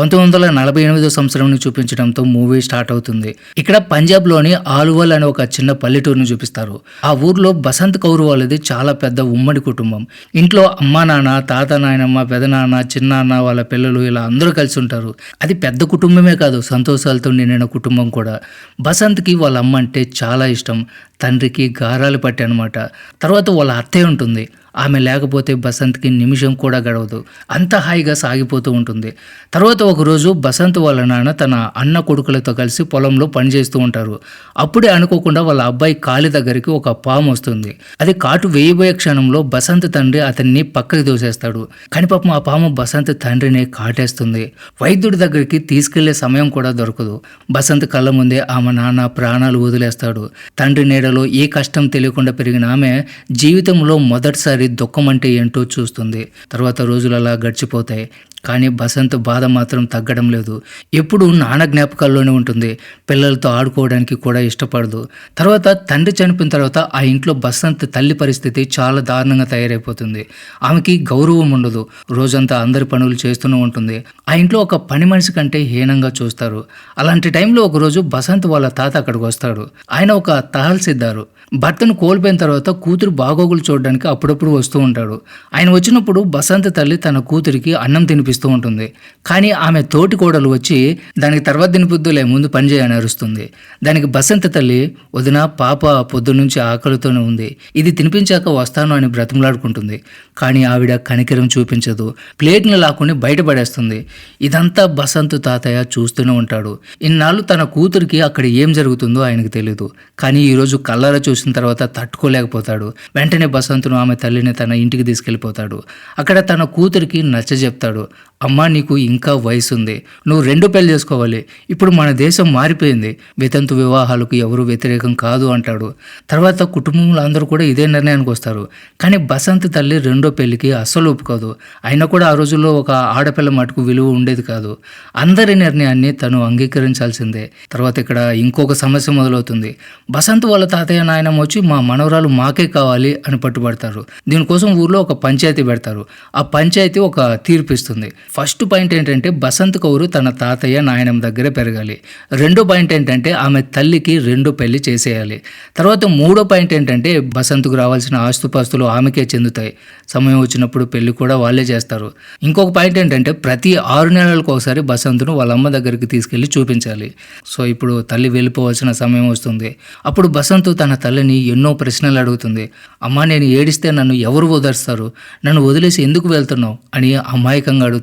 పంతొమ్మిది వందల నలభై ఎనిమిదో సంవత్సరం చూపించడంతో మూవీ స్టార్ట్ అవుతుంది. ఇక్కడ పంజాబ్లోని ఆలువల్ అనే ఒక చిన్న పల్లెటూరును చూపిస్తారు. ఆ ఊర్లో బసంత్ కౌర్ వాళ్ళది చాలా పెద్ద ఉమ్మడి కుటుంబం. ఇంట్లో అమ్మా నాన్న తాత నాయనమ్మ పెదనాన్న చిన్నాన్న వాళ్ళ పిల్లలు ఇలా అందరూ కలిసి ఉంటారు. అది పెద్ద కుటుంబమే కాదు సంతోషాలతో నిండిన కుటుంబం కూడా. బసంత్కి వాళ్ళ అమ్మ అంటే చాలా ఇష్టం. తండ్రికి గారాలు పట్టి అనమాట తర్వాత వాళ్ళ అత్తయ్య ఉంటుంది. ఆమె లేకపోతే బసంత్కి నిమిషం కూడా గడవదు. అంత హాయిగా సాగిపోతూ ఉంటుంది. తర్వాత ఒకరోజు బసంత్ వాళ్ళ నాన్న తన అన్న కొడుకులతో కలిసి పొలంలో పనిచేస్తూ ఉంటారు. అప్పుడే అనుకోకుండా వాళ్ళ అబ్బాయి కాలి దగ్గరికి ఒక పాము వస్తుంది. అది కాటు వేయబోయే క్షణంలో బసంత్ తండ్రి అతన్ని పక్కకి దోసేస్తాడు కానీ పాపం ఆ పాము బసంత్ తండ్రిని కాటేస్తుంది. వైద్యుడి దగ్గరికి తీసుకెళ్ళే సమయం కూడా దొరకదు. బసంత్ కళ్ళ ముందే ఆమె నాన్న ప్రాణాలు వదిలేస్తాడు. తండ్రి నీడలో ఏ కష్టం తెలియకుండా పెరిగిన ఆమె జీవితంలో మొదటిసారి దుఃఖం అంటే ఏంటో చూస్తుంది. తర్వాత రోజులు అలా గడిచిపోతాయి. కానీ బసంత్ బాధ మాత్రం తగ్గడం లేదు. ఎప్పుడు నాన్న జ్ఞాపకాల్లోనే ఉంటుంది. పిల్లలతో ఆడుకోవడానికి కూడా ఇష్టపడదు. తర్వాత తండ్రి చనిపోయిన తర్వాత ఆ ఇంట్లో బసంత్ తల్లి పరిస్థితి చాలా దారుణంగా తయారైపోతుంది. ఆమెకి గౌరవం ఉండదు. రోజంతా అందరి పనులు చేస్తూనే ఉంటుంది. ఆ ఇంట్లో ఒక పని మనిషి కంటే హీనంగా చూస్తారు. అలాంటి టైంలో ఒకరోజు బసంత్ వాళ్ళ తాత అక్కడికి వస్తాడు. ఆయన ఒక తహల్సిద్దారు భర్తను కోల్పోయిన తర్వాత కూతురు బాగోగులు చూడడానికి అప్పుడప్పుడు వస్తూ ఉంటాడు. ఆయన వచ్చినప్పుడు బసంత్ తల్లి తన కూతురికి అన్నం తినిపిస్తూ ఉంటుంది. కానీ ఆమె తోటి కోడలు వచ్చి దానికి తర్వాత తినిపిద్దులే ముందు పని చేయని అరుస్తుంది. దానికి బసంత తల్లి వదిన పాప పొద్దునుంచి ఆకలితోనే ఉంది. ఇది తినిపించాక వస్తాను అని బ్రతిమలాడుకుంటుంది. కానీ ఆవిడ కనికరం చూపించదు. ప్లేట్ని లాక్కుని బయటపడేస్తుంది. ఇదంతా బసంత్ తాతయ్య చూస్తూనే ఉంటాడు. ఇన్నాళ్ళు తన కూతురికి అక్కడ ఏం జరుగుతుందో ఆయనకు తెలియదు కానీ ఈరోజు కళ్ళారా చూసిన తర్వాత తట్టుకోలేకపోతాడు. వెంటనే బసంతును ఆమె తల్లిని తన ఇంటికి తీసుకెళ్ళిపోతాడు. అక్కడ తన కూతురికి నచ్చజెప్తాడు. అమ్మా నీకు ఇంకా వయసు ఉంది నువ్వు రెండు పెళ్ళి చేసుకోవాలి. ఇప్పుడు మన దేశం మారిపోయింది. వితంతు వివాహాలకు ఎవరు వ్యతిరేకం కాదు అంటాడు. తర్వాత కుటుంబంలో అందరూ కూడా ఇదే నిర్ణయానికి వస్తారు. కానీ బసంత్ తల్లి రెండో పెళ్ళికి అస్సలు ఒప్పుకోదు. అయినా కూడా ఆ రోజుల్లో ఒక ఆడపిల్ల మటుకు విలువ ఉండేది కాదు. అందరి నిర్ణయాన్ని తను అంగీకరించాల్సిందే. తర్వాత ఇక్కడ ఇంకొక సమస్య మొదలవుతుంది. బసంత్ వాళ్ళ తాతయ్య నాయనమ్మ వచ్చి మా మనవరాలు మాకే కావాలి అని పట్టుబడతారు. దీనికోసం ఊర్లో ఒక పంచాయతీ పెడతారు. ఆ పంచాయతీ ఒక తీర్పు ఇస్తుంది. ఫస్ట్ పాయింట్ ఏంటంటే బసంత్ కౌరు తన తాతయ్య నాయనమ్మ దగ్గర పెరగాలి. రెండో పాయింట్ ఏంటంటే ఆమె తల్లికి రెండు పెళ్ళి చేసేయాలి. తర్వాత మూడో పాయింట్ ఏంటంటే బసంత్కు రావాల్సిన ఆస్తుపాస్తులు ఆమెకే చెందుతాయి. సమయం వచ్చినప్పుడు పెళ్ళి కూడా వాళ్ళే చేస్తారు. ఇంకొక పాయింట్ ఏంటంటే ప్రతి ఆరు నెలలకు ఒకసారి బసంత్ను వాళ్ళ అమ్మ దగ్గరికి తీసుకెళ్ళి చూపించాలి. సో ఇప్పుడు తల్లి వెళ్ళిపోవాల్సిన సమయం వస్తుంది. అప్పుడు బసంత్ తన తల్లిని ఎన్నో ప్రశ్నలు అడుగుతుంది. అమ్మ నేను ఏడిస్తే నన్ను ఎవరు ఓదార్స్తారు నన్ను వదిలేసి ఎందుకు వెళ్తున్నావు? అని అమాయకంగా అడుగుతుంది.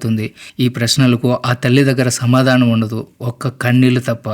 ఈ ప్రశ్నలకు ఆ తల్లి దగ్గర సమాధానం ఉండదు. ఒక్క కన్నీళ్ళు తప్ప.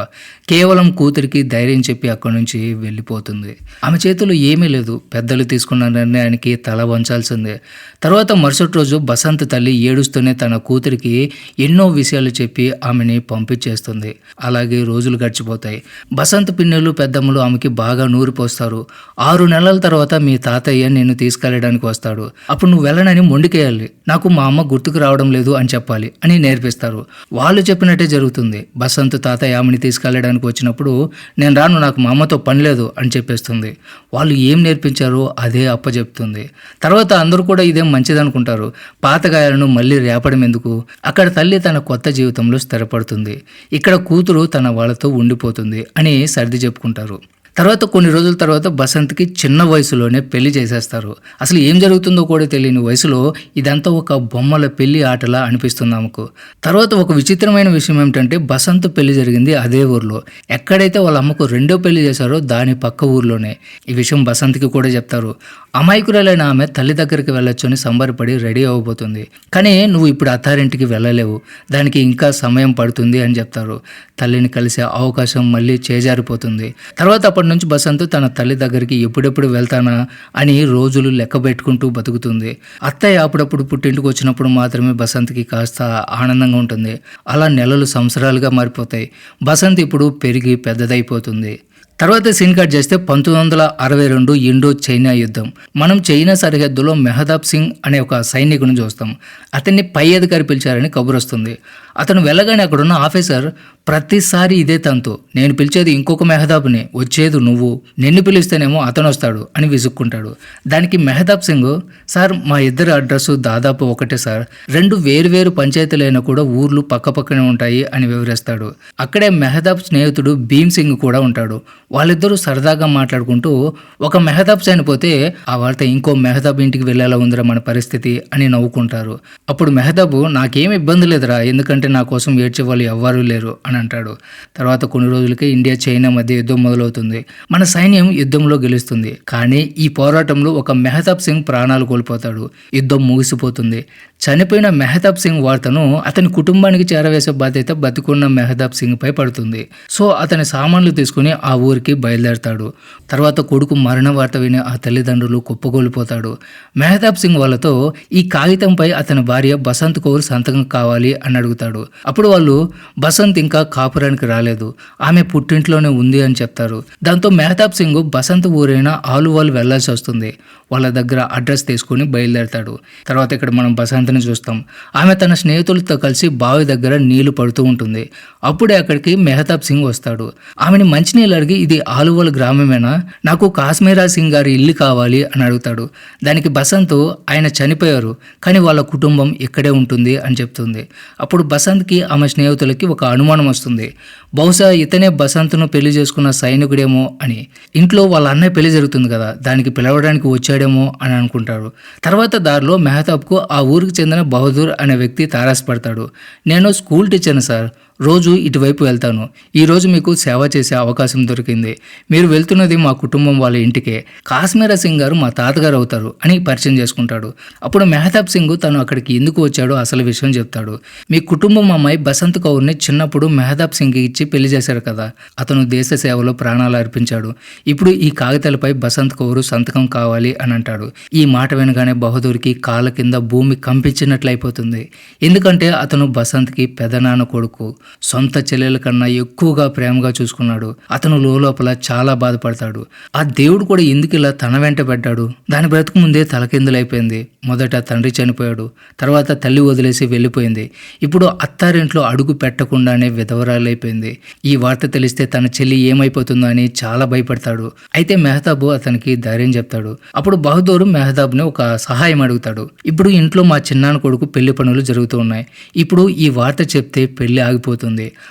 కేవలం కూతురికి ధైర్యం చెప్పి అక్కడి నుంచి వెళ్ళిపోతుంది. ఆమె చేతిలో ఏమీ లేదు. పెద్దలు తీసుకున్న నిర్ణయానికి తల వంచాల్సిందే. తర్వాత మరుసటి రోజు బసంత్ తల్లి ఏడుస్తూనే తన కూతురికి ఎన్నో విషయాలు చెప్పి ఆమెని పంపించేస్తుంది. అలాగే రోజులు గడిచిపోతాయి. బసంత్ పిన్నెలు పెద్దమ్మలు ఆమెకి బాగా నూరిపోస్తారు ఆరు నెలల తర్వాత మీ తాతయ్య నిన్ను తీసుకెళ్ళడానికి వస్తాడు. అప్పుడు నువ్వు వెళ్ళనని మొండికేయాలి. నాకు మా అమ్మ గుర్తుకు రావడం లేదు అని చెప్పాలి అని నేర్పిస్తారు. వాళ్ళు చెప్పినట్టే జరుగుతుంది. బసంత్ తాతయ్య ఆమెని తీసుకెళ్ళడానికి వచ్చినప్పుడు నేను రాను నాకు మా అమ్మతో పని లేదు అని చెప్పేస్తుంది. వాళ్ళు ఏం నేర్పించారో అదే అప్పచెప్తుంది తర్వాత అందరూ కూడా ఇదేం మంచిదనుకుంటారు. పాతగాయాలను మళ్ళీ రేపడం ఎందుకు? అక్కడ తల్లి తన కొత్త జీవితంలో స్థిరపడుతుంది. ఇక్కడ కూతురు తన వాళ్ళతో ఉండిపోతుంది అని సర్ది చెప్పుకుంటారు. తర్వాత కొన్ని రోజుల తర్వాత బసంత్కి చిన్న వయసులోనే పెళ్ళి చేసేస్తారు. అసలు ఏం జరుగుతుందో కూడా తెలియని వయసులో ఇదంతా ఒక బొమ్మల పెళ్ళి ఆటలా అనిపిస్తుంది ఆమెకు. తర్వాత ఒక విచిత్రమైన విషయం ఏమిటంటే బసంత్ పెళ్ళి జరిగింది అదే ఊర్లో. ఎక్కడైతే వాళ్ళ అమ్మకు రెండో పెళ్ళి చేశారో దాని పక్క ఊర్లోనే. ఈ విషయం బసంత్కి కూడా చెప్తారు. అమాయకురాలైన ఆమె తల్లి దగ్గరికి వెళ్ళొచ్చు అని సంబరపడి రెడీ అవ్వబోతుంది. కానీ నువ్వు ఇప్పుడు అత్తారింటికి వెళ్ళలేవు. దానికి ఇంకా సమయం పడుతుంది అని చెప్తారు. తల్లిని కలిసే అవకాశం మళ్ళీ చేజారిపోతుంది. తర్వాత అప్పటి నుంచి బసంత్ తన తల్లి దగ్గరికి ఎప్పుడెప్పుడు వెళ్తానా అని రోజులు లెక్క పెట్టుకుంటూ బతుకుతుంది. అత్తయ్య అప్పుడప్పుడు పుట్టింటికి వచ్చినప్పుడు మాత్రమే బసంత్కి కాస్త ఆనందంగా ఉంటుంది. అలా నెలలు సంవత్సరాలుగా మారిపోతాయి. బసంత్ ఇప్పుడు పెరిగి పెద్దదైపోతుంది. తర్వాత సీన్ కట్ చేస్తే పంతొమ్మిది వందల అరవై రెండు ఇండో చైనా యుద్ధం. మనం చైనా సరిహద్దులో మెహదాబ్ సింగ్ అనే ఒక సైనికుని చూస్తాం. అతన్ని పై అధికారి పిలిచారని కబురు వస్తుంది. అతను వెళ్ళగానే అక్కడున్న ఆఫీసర్ ప్రతిసారి ఇదే తంతు. నేను పిలిచేది ఇంకొక మెహదాబ్ని. వచ్చేది నువ్వు. నిన్ను పిలిస్తేనేమో అతను వస్తాడు అని విసుక్కుంటాడు. దానికి మెహదాబ్ సింగ్ సార్ మా ఇద్దరు అడ్రస్ దాదాపు ఒకటే సార్. రెండు వేరు వేరు పంచాయతీలైనా కూడా ఊర్లు పక్కపక్కనే ఉంటాయి అని వివరిస్తాడు. అక్కడే మెహదాబ్ స్నేహితుడు భీమ్ సింగ్ కూడా ఉంటాడు. వాళ్ళిద్దరూ సరదాగా మాట్లాడుకుంటూ ఒక మెహతాబ్ చనిపోతే ఆ వార్త ఇంకో మెహతాబ్ ఇంటికి వెళ్ళేలా ఉందిరా మన పరిస్థితి అని నవ్వుకుంటారు. అప్పుడు మెహతాబు నాకేం ఇబ్బంది లేదురా ఎందుకంటే నా కోసం ఏడ్చే వాళ్ళు ఎవ్వరూ లేరు అని అంటాడు. తర్వాత కొన్ని రోజులకే ఇండియా చైనా మధ్య యుద్ధం మొదలవుతుంది. మన సైన్యం యుద్ధంలో గెలుస్తుంది. కానీ ఈ పోరాటంలో ఒక మెహతాబ్ సింగ్ ప్రాణాలు కోల్పోతాడు. యుద్ధం ముగిసిపోతుంది. చనిపోయిన మెహతాబ్ సింగ్ వార్తను అతని కుటుంబానికి చేరవేసే బాధ్యత బతికున్న మెహతాబ్ సింగ్ పై పడుతుంది. సో అతని సామాన్లు తీసుకుని ఆ ఊరికి బయలుదేరతాడు. తర్వాత కొడుకు మరణ వార్త విని ఆ తల్లిదండ్రులు కుప్పగోలిపోతాడు మెహతాబ్ సింగ్ వాళ్ళతో ఈ కాగితంపై అతని భార్య బసంత్ కౌర్ సంతకం కావాలి అని అడుగుతాడు. అప్పుడు వాళ్ళు బసంత్ ఇంకా కాపురానికి రాలేదు. ఆమె పుట్టింట్లోనే ఉంది అని చెప్తారు. దాంతో మెహతాబ్ సింగ్ బసంత్ ఊరైన ఆలువాల్ వెళ్ళాల్సి వస్తుంది. వాళ్ళ దగ్గర అడ్రస్ తీసుకుని బయలుదేరతాడు. తర్వాత ఇక్కడ మనం బసంత్ని చూస్తాం. ఆమె తన స్నేహితులతో కలిసి బావి దగ్గర నీళ్ళు పడుతూ ఉంటుంది. అప్పుడే అక్కడికి మెహతాబ్ సింగ్ వస్తాడు. ఆమెని మంచినీళ్ళు అడిగి ఇది ఆలువల్ గ్రామమేనా? నాకు కాశ్మీరా సింగ్ గారి ఇల్లు కావాలి అని అడుగుతాడు. దానికి బసంత్ ఆయన చనిపోయారు కానీ వాళ్ళ కుటుంబం ఇక్కడే ఉంటుంది అని చెప్తుంది. అప్పుడు బసంత్కి ఆమె స్నేహితులకి ఒక అనుమానం వస్తుంది. బహుశా ఇతనే బసంత్ను పెళ్ళి చేసుకున్న సైనికుడేమో అని. ఇంట్లో వాళ్ళ అన్నయ్య పెళ్ళి జరుగుతుంది కదా దానికి పిలవడానికి వచ్చాడేమో అని అనుకుంటాడు. తర్వాత దారిలో మెహతాబ్కు ఆ ఊరికి చెందిన బహదూర్ అనే వ్యక్తి తారాసపడతాడు నేను స్కూల్ టీచర్ని సార్. రోజు ఇటువైపు వెళ్తాను. ఈరోజు మీకు సేవ చేసే అవకాశం దొరికింది. మీరు వెళ్తున్నది మా కుటుంబం వాళ్ళ ఇంటికే. కాశ్మీర సింగ్ గారు మా తాతగారు అవుతారు అని పరిచయం చేసుకుంటాడు. అప్పుడు మెహతాబ్ సింగ్ తను అక్కడికి ఎందుకు వచ్చాడో అసలు విషయం చెప్తాడు. మీ కుటుంబం అమ్మాయి బసంత్ కౌర్ని చిన్నప్పుడు మెహతాబ్ సింగ్ ఇచ్చి పెళ్ళి చేశారు కదా. అతను దేశ సేవలో ప్రాణాలు అర్పించాడు. ఇప్పుడు ఈ కాగితాలపై బసంత్ కౌరు సంతకం కావాలి అని అంటాడు. ఈ మాట వినగానే బహదూర్కి కాళ్ళ కింద భూమి కంపించినట్లయిపోతుంది. ఎందుకంటే అతను బసంత్కి పెదనాన్న కొడుకు. సొంత చెల్లెల కన్నా ఎక్కువగా ప్రేమగా చూసుకున్నాడు. అతను లోపల చాలా బాధపడతాడు. ఆ దేవుడు కూడా ఎందుకు ఇలా తన వెంట పెట్టాడు దాని బ్రతుకు ముందే తలకిందులైపోయింది. మొదట తండ్రి చనిపోయాడు. తర్వాత తల్లి వదిలేసి వెళ్ళిపోయింది. ఇప్పుడు అత్తారింట్లో అడుగు పెట్టకుండానే విధవరాలైపోయింది. ఈ వార్త తెలిస్తే తన చెల్లి ఏమైపోతుందో అని చాలా భయపడతాడు. అయితే మెహతాబు అతనికి ధైర్యం చెప్తాడు. అప్పుడు బహదూరు మెహతాబ్ని ఒక సహాయం అడుగుతాడు. ఇప్పుడు ఇంట్లో మా చిన్నాన్న కొడుకు పెళ్ళి పనులు జరుగుతూ ఉన్నాయి. ఇప్పుడు ఈ వార్త చెప్తే పెళ్ళి ఆగిపోతుంది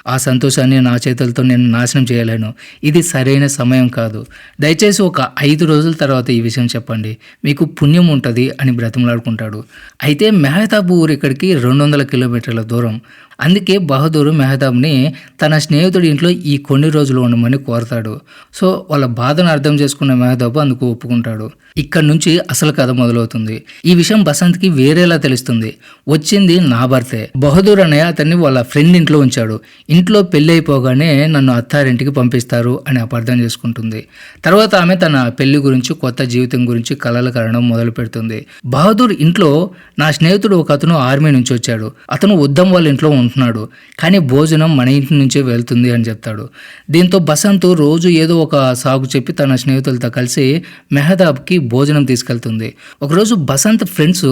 ఆ సంతోషాన్ని నా చేతులతో నేను నాశనం చేయలేను. ఇది సరైన సమయం కాదు. దయచేసి ఒక ఐదు రోజుల తర్వాత ఈ విషయం చెప్పండి. మీకు పుణ్యం ఉంటుంది అని బ్రతిమలాడుకుంటాడు. అయితే మెహతాబ్ ఊరు ఇక్కడికి రెండు వందల కిలోమీటర్ల దూరం. అందుకే బహదూర్ మెహతాబ్ని తన స్నేహితుడి ఇంట్లో ఈ కొన్ని రోజులు ఉండమని కోరతాడు. సో వాళ్ళ బాధను అర్థం చేసుకున్న మెహతాబ్ అందుకు ఒప్పుకుంటాడు. ఇక్కడ నుంచి అసలు కథ మొదలవుతుంది. ఈ విషయం బసంత్కి వేరేలా తెలుస్తుంది. వచ్చింది నా భర్తే. బహదూర్ అనే అతన్ని వాళ్ళ ఫ్రెండ్ ఇంట్లో ఉంచాడు. ఇంట్లో పెళ్ళి అయిపోగానే నన్ను అత్తారింటికి పంపిస్తారు అని అపార్థం చేసుకుంటుంది. తర్వాత ఆమె తన పెళ్ళి గురించి కొత్త జీవితం గురించి కలలు కనడం మొదలు పెడుతుంది. బహదూర్ ఇంట్లో నా స్నేహితుడు ఒక అతను ఆర్మీ నుంచి వచ్చాడు. అతను ఉద్దం వాళ్ళ ఇంట్లో ఉంటున్నాడు కానీ భోజనం మన ఇంటి నుంచే వెళ్తుంది అని చెప్తాడు. దీంతో బసంత్ రోజు ఏదో ఒక సాగు చెప్పి తన స్నేహితులతో కలిసి మెహదాబ్కి భోజనం తీసుకెళ్తుంది. ఒకరోజు బసంత్ ఫ్రెండ్స్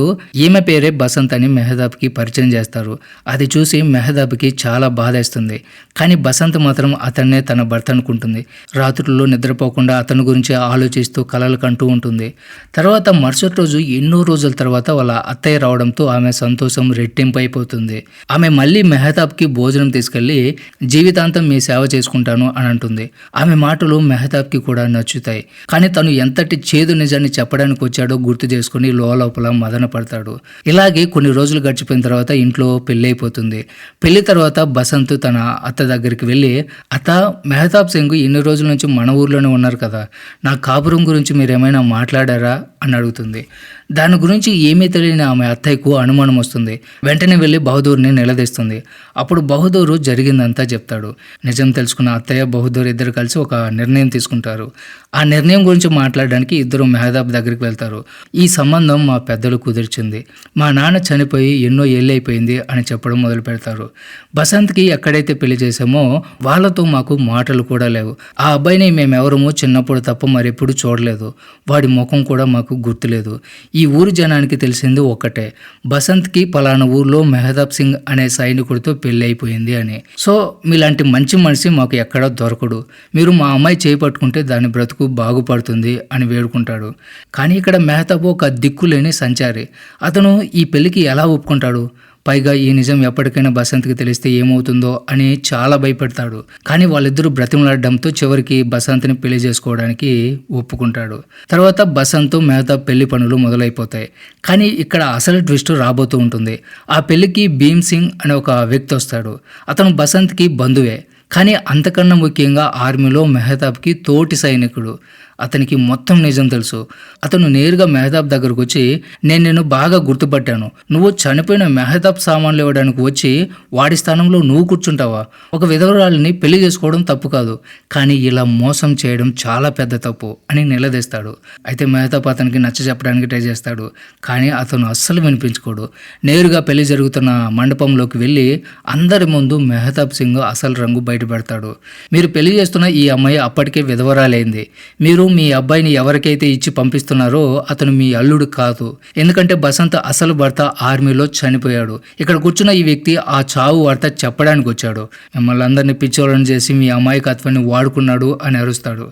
ఈమె పేరే బసంత్ అని మెహదాబ్కి పరిచయం చేస్తారు. అది చూసి మెహదాబ్కి చాలా బాధేస్తుంది కానీ బసంత్ మాత్రం అతన్నే తన భర్త అనుకుంటుంది. రాత్రుల్లో నిద్రపోకుండా అతని గురించి ఆలోచిస్తూ కలలు కంటూ ఉంటుంది. తర్వాత మరుసటి రోజు ఎన్నో రోజుల తర్వాత వాళ్ళ అత్తయ్య రావడంతో ఆమె సంతోషం రెట్టింపు అయిపోతుంది. ఆమె మళ్ళీ మెహతాబ్కి భోజనం తీసుకెళ్ళి జీవితాంతం మీ సేవ చేసుకుంటాను అని అంటుంది. ఆమె మాటలు మెహతాబ్కి కూడా నచ్చుతాయి. కానీ తను ఎంతటి చేదు నిజాన్ని చెప్పడానికి వచ్చాడో గుర్తు చేసుకుని లోపల మదన పడతాడు. ఇలాగే కొన్ని రోజులు గడిచిపోయిన తర్వాత ఇంట్లో పెళ్ళి అయిపోతుంది. పెళ్ళి తర్వాత బసంత్ తన అత్త దగ్గరికి వెళ్ళి అత్త మెహతాబ్ సింగ్ ఇన్ని రోజుల నుంచి మన ఊర్లోనే ఉన్నారు కదా. నా కాపురం గురించి మీరు ఏమైనా మాట్లాడారా? అని అడుగుతుంది. దాని గురించి ఏమీ తెలియని ఆమె అత్తయ్యకు అనుమానం వస్తుంది. వెంటనే వెళ్ళి బహదూర్ని నిలదీస్తుంది. అప్పుడు బహదూరు జరిగిందంతా చెప్తాడు. నిజం తెలుసుకున్న అత్తయ్య బహదూర్ ఇద్దరు కలిసి ఒక నిర్ణయం తీసుకుంటారు. ఆ నిర్ణయం గురించి మాట్లాడడానికి ఇద్దరు మెహదాబ్ దగ్గరికి వెళ్తారు. ఈ సంబంధం మా పెద్దలు కుదిర్చింది. మా నాన్న చనిపోయి ఎన్నో ఏళ్ళు అయిపోయింది అని చెప్పడం మొదలు పెడతారు. బసంత్కి ఎక్కడైతే పెళ్ళి చేసామో వాళ్ళతో మాకు మాటలు కూడా లేవు. ఆ అబ్బాయిని మేమెవరమో చిన్నప్పుడు తప్ప మరెప్పుడు చూడలేదు. వాడి ముఖం కూడా మాకు గుర్తులేదు. ఈ ఈ ఊరు జనానికి తెలిసింది ఒక్కటే. బసంత్కి పలానా ఊర్లో మెహతాబ్ సింగ్ అనే సైనికుడితో పెళ్ళి అయిపోయింది అని. సో మీలాంటి మంచి మనిషి మాకు ఎక్కడా దొరకడు. మీరు మా అమ్మాయి చేపట్టుకుంటే దాని బ్రతుకు బాగుపడుతుంది అని వేడుకుంటాడు. కానీ ఇక్కడ మెహతాబ్ ఒక దిక్కులేని సంచారి. అతను ఈ పెళ్ళికి ఎలా ఒప్పుకుంటాడు? పైగా ఈ నిజం ఎప్పటికైనా బసంత్కి తెలిస్తే ఏమవుతుందో అని చాలా భయపెడతాడు. కానీ వాళ్ళిద్దరూ బ్రతిమలాడడంతో చివరికి బసంత్ని పెళ్ళి చేసుకోవడానికి ఒప్పుకుంటాడు. తర్వాత బసంత్ మిగతా పెళ్ళి పనులు మొదలైపోతాయి. కానీ ఇక్కడ అసలు ట్విస్ట్ రాబోతూ ఉంటుంది. ఆ పెళ్ళికి భీమ్ సింగ్ అనే ఒక వ్యక్తి వస్తాడు. అతను బసంత్కి బంధువే. కానీ అంతకన్నా ముఖ్యంగా ఆర్మీలో మెహతాబ్కి తోటి సైనికుడు. అతనికి మొత్తం నిజం తెలుసు. అతను నేరుగా మెహతాబ్ దగ్గరకు వచ్చి నేను నిన్ను బాగా గుర్తుపట్టాను. నువ్వు చనిపోయిన మెహతాబ్ సామాన్లు ఇవ్వడానికి వచ్చి వాడి స్థానంలో నువ్వు కూర్చుంటావా? ఒక విధవరాలని పెళ్ళి చేసుకోవడం తప్పు కాదు. కానీ ఇలా మోసం చేయడం చాలా పెద్ద తప్పు అని నిలదీస్తాడు. అయితే మెహతాబ్ అతనికి నచ్చ చెప్పడానికి ట్రై చేస్తాడు. కానీ అతను అస్సలు వినిపించుకోడు. నేరుగా పెళ్ళి జరుగుతున్న మండపంలోకి వెళ్ళి అందరి ముందు మెహతాబ్ సింగ్ అసలు రంగు బయటపెడతాడు. మీరు పెళ్ళి చేస్తున్న ఈ అమ్మాయి అప్పటికే విధవరాలైంది. మీరు మీ అబ్బాయిని ఎవరికైతే ఇచ్చి పంపిస్తున్నారో అతను మీ అల్లుడు కాదు. ఎందుకంటే బసంత్ అసలు భర్త ఆర్మీలో చనిపోయాడు. ఇక్కడ కూర్చున్న ఈ వ్యక్తి ఆ చావు వార్త చెప్పడానికి వచ్చాడు. మిమ్మల్ని అందరినీ పిచ్చోళ్ళని చేసి మీ అమాయకత్వాన్ని వాడుకున్నాడు అని అరుస్తాడు.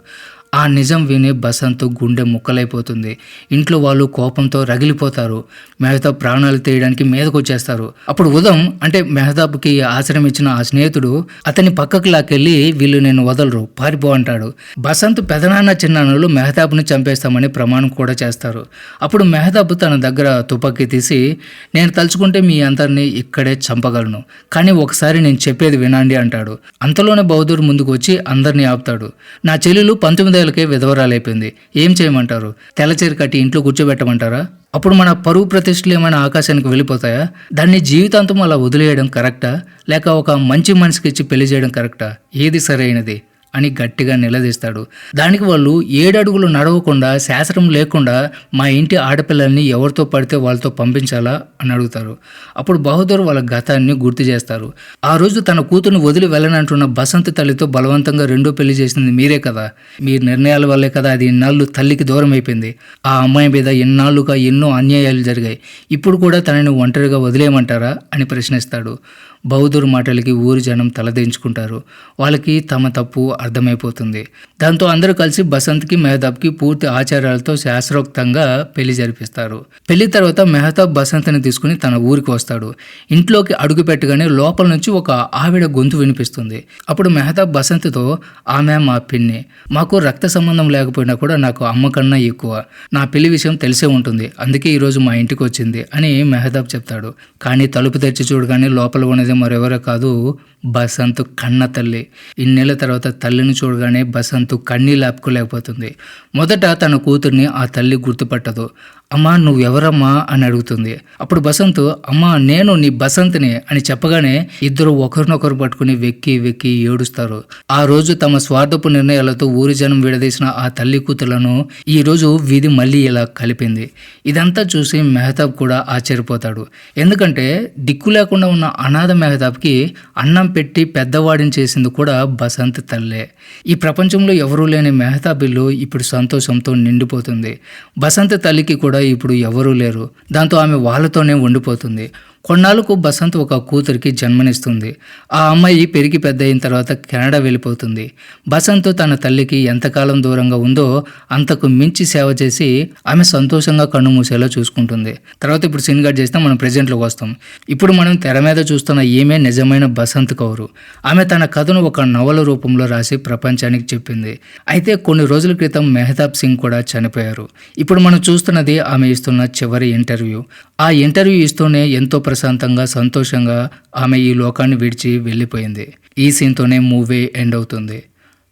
ఆ నిజం విని బసంత్ గుండె ముక్కలైపోతుంది. ఇంట్లో వాళ్ళు కోపంతో రగిలిపోతారు. మెహతాబ్ ప్రాణాలు తీయడానికి మీదకు వచ్చేస్తారు అప్పుడు ఉదయం అంటే మెహతాబ్కి ఆశ్రయం ఇచ్చిన ఆ స్నేహితుడు అతని పక్కకు లాకెళ్ళి వీళ్ళు నేను వదలరు పారిపో అంటాడు. బసంత్ పెదనాన్న చిన్నాన్నలు మెహతాబ్ని చంపేస్తామని ప్రమాణం కూడా చేస్తారు. అప్పుడు మెహతాబ్ తన దగ్గర తుపాకీ తీసి నేను తలుచుకుంటే మీ అందరినీ ఇక్కడే చంపగలను. కానీ ఒకసారి నేను చెప్పేది వినండి అంటాడు. అంతలోనే బౌద్ధుడు ముందుకు వచ్చి అందరినీ ఆపుతాడు. నా చెల్లెలు పంతొమ్మిది పంతొమ్మిదేళ్ళకే విధవరాలైపోయింది. ఏం చేయమంటారు? తెల్లచీర కట్టి ఇంట్లో కూర్చోబెట్టమంటారా? అప్పుడు మన పరువు ప్రతిష్టలు ఏమైనా ఆకాశానికి వెళ్ళిపోతాయా? దాన్ని జీవితాంతం అలా వదిలేయడం కరెక్టా? లేక ఒక మంచి మనిషికి ఇచ్చి పెళ్ళి చేయడం కరెక్టా? ఏది సరైనది? అని గట్టిగా నిలదీస్తాడు. దానికి వాళ్ళు ఏడడుగులు నడవకుండా శాస్త్రం లేకుండా మా ఇంటి ఆడపిల్లల్ని ఎవరితో పడితే వాళ్ళతో పంపించాలా అని అడుగుతారు. అప్పుడు బహదూర్ వాళ్ళ గతాన్ని గుర్తు చేస్తారు. ఆ రోజు తన కూతురుని వదిలి వెళ్ళనంటున్న బసంత్ తల్లితో బలవంతంగా రెండో పెళ్ళి చేసింది మీరే కదా. మీ నిర్ణయాల వల్లే కదా అది ఇన్నాళ్ళు తల్లికి దూరం అయిపోయింది. ఆ అమ్మాయి మీద ఇన్నాళ్ళుగా ఎన్నో అన్యాయాలు జరిగాయి. ఇప్పుడు కూడా తనని ఒంటరిగా వదిలేయమంటారా అని ప్రశ్నిస్తాడు. బౌద్ధుడు మాటలకి ఊరి జనం తలదించుకుంటారు. వాళ్ళకి తమ తప్పు అర్థమైపోతుంది. దాంతో అందరూ కలిసి బసంత్కి మెహతాబ్కి పూర్తి ఆచారాలతో శాస్త్రోక్తంగా పెళ్ళి జరిపిస్తారు. పెళ్ళి తర్వాత మెహతాబ్ బసంత్ని తీసుకుని తన ఊరికి వస్తాడు. ఇంట్లోకి అడుగు పెట్టగానే లోపల నుంచి ఒక ఆవిడ గొంతు వినిపిస్తుంది. అప్పుడు మెహతాబ్ బసంత్తో ఆమె మా పిన్ని. మాకు రక్త సంబంధం లేకపోయినా కూడా నాకు అమ్మ కన్నా ఎక్కువ. నా పెళ్ళి విషయం తెలిసే ఉంటుంది. అందుకే ఈరోజు మా ఇంటికి వచ్చింది అని మెహతాబ్ చెప్తాడు. కానీ తలుపు తెరిచి చూడగానే లోపల ఉన్నది మరెవరో కాదు బసంత్ కన్న తల్లి. ఇన్నేళ్ళ తర్వాత తల్లిని చూడగానే బసంతు కన్నీళ్ళు ఆపుకోలేకపోతుంది. మొదట తన కూతుర్ని ఆ తల్లి గుర్తుపట్టదు. అమ్మా నువ్వెవరమ్మా? అని అడుగుతుంది. అప్పుడు బసంత్ అమ్మా నేను నీ బసంత్ని అని చెప్పగానే ఇద్దరు ఒకరినొకరు పట్టుకుని వెక్కి వెక్కి ఏడుస్తారు. ఆ రోజు తమ స్వార్థపు నిర్ణయాలతో ఊరి జనం విడదీసిన ఆ తల్లి కూతుర్లను ఈ రోజు వీధి మళ్ళీ ఇలా కలిపింది. ఇదంతా చూసి మెహతాబ్ కూడా ఆశ్చర్యపోతాడు. ఎందుకంటే దిక్కు లేకుండా ఉన్న అనాథ మెహతాబ్కి అన్నం పెట్టి పెద్దవాడిని చేసింది కూడా బసంత్ తల్లే. ఈ ప్రపంచంలో ఎవరూ లేని మెహతా బిల్లు ఇప్పుడు సంతోషంతో నిండిపోతుంది. బసంత తల్లికి కూడా ఇప్పుడు ఎవరూ లేరు. దాంతో ఆమె వాళ్ళతోనే ఉండిపోతుంది. కొన్నాళ్ళకు బసంత్ ఒక కూతురికి జన్మనిస్తుంది. ఆ అమ్మాయి పెరిగి పెద్ద అయిన తర్వాత కెనడా వెళ్ళిపోతుంది. బసంత్ తన తల్లికి ఎంతకాలం దూరంగా ఉందో అంతకు మించి సేవ చేసి ఆమె సంతోషంగా కన్ను మూసేలా చూసుకుంటుంది. తర్వాత ఇప్పుడు సీన్ గార్డ్ చేస్తే మనం ప్రజెంట్లోకి వస్తాం. ఇప్పుడు మనం తెర మీద చూస్తున్న ఈమె నిజమైన బసంత్ కౌరు. ఆమె తన కథను ఒక నవల రూపంలో రాసి ప్రపంచానికి చెప్పింది. అయితే కొన్ని రోజుల క్రితం మెహతాబ్ సింగ్ కూడా చనిపోయారు. ఇప్పుడు మనం చూస్తున్నది ఆమె ఇస్తున్న చివరి ఇంటర్వ్యూ. ఆ ఇంటర్వ్యూ ఇస్తూనే ఎంతో ప్రశాంతంగా సంతోషంగా ఆమె ఈ లోకాన్ని విడిచి వెళ్ళిపోయింది. ఈ సీన్తోనే మూవీ ఎండ్ అవుతుంది.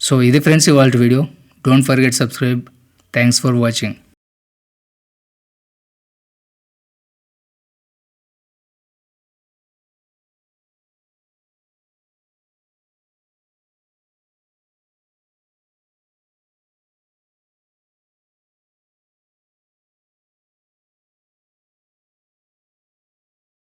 సో ఇది ఫ్రెండ్స్ ఇవాళ video. Don't forget subscribe thanks for watching